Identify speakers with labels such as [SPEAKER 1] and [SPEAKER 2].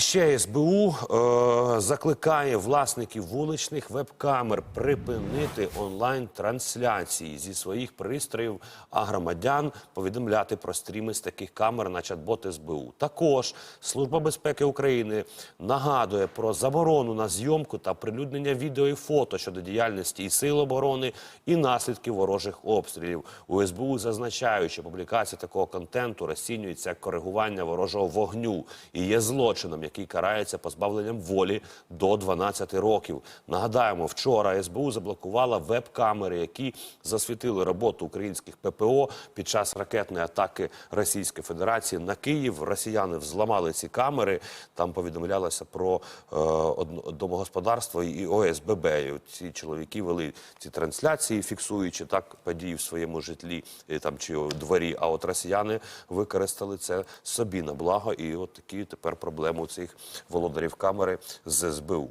[SPEAKER 1] ще СБУ е, закликає власників вуличних веб-камер припинити онлайн-трансляції зі своїх пристроїв, а громадян повідомляти про стріми з таких камер на чат-бот СБУ. Також Служба безпеки України нагадує про заборону на зйомку та прилюднення відео і фото щодо діяльності і сил оборони і наслідків ворожих обстрілів. У СБУ зазначають, що публікація такого контенту розцінюється як коригування ворожого вогню і є злочином, який карається позбавленням волі до 12 років. Нагадаємо, вчора СБУ заблокувала веб-камери, які засвітили роботу українських ППО під час ракетної атаки Російської Федерації на Київ. Росіяни взламали ці камери. Там повідомлялося про е, домогосподарство і ОСББ. Ці чоловіки вели ці трансляції, фіксуючи так події в своєму житлі там чи у дворі. А от росіяни використали це собі на благо, і от такі тепер проблеми Цих володарів камери з СБУ.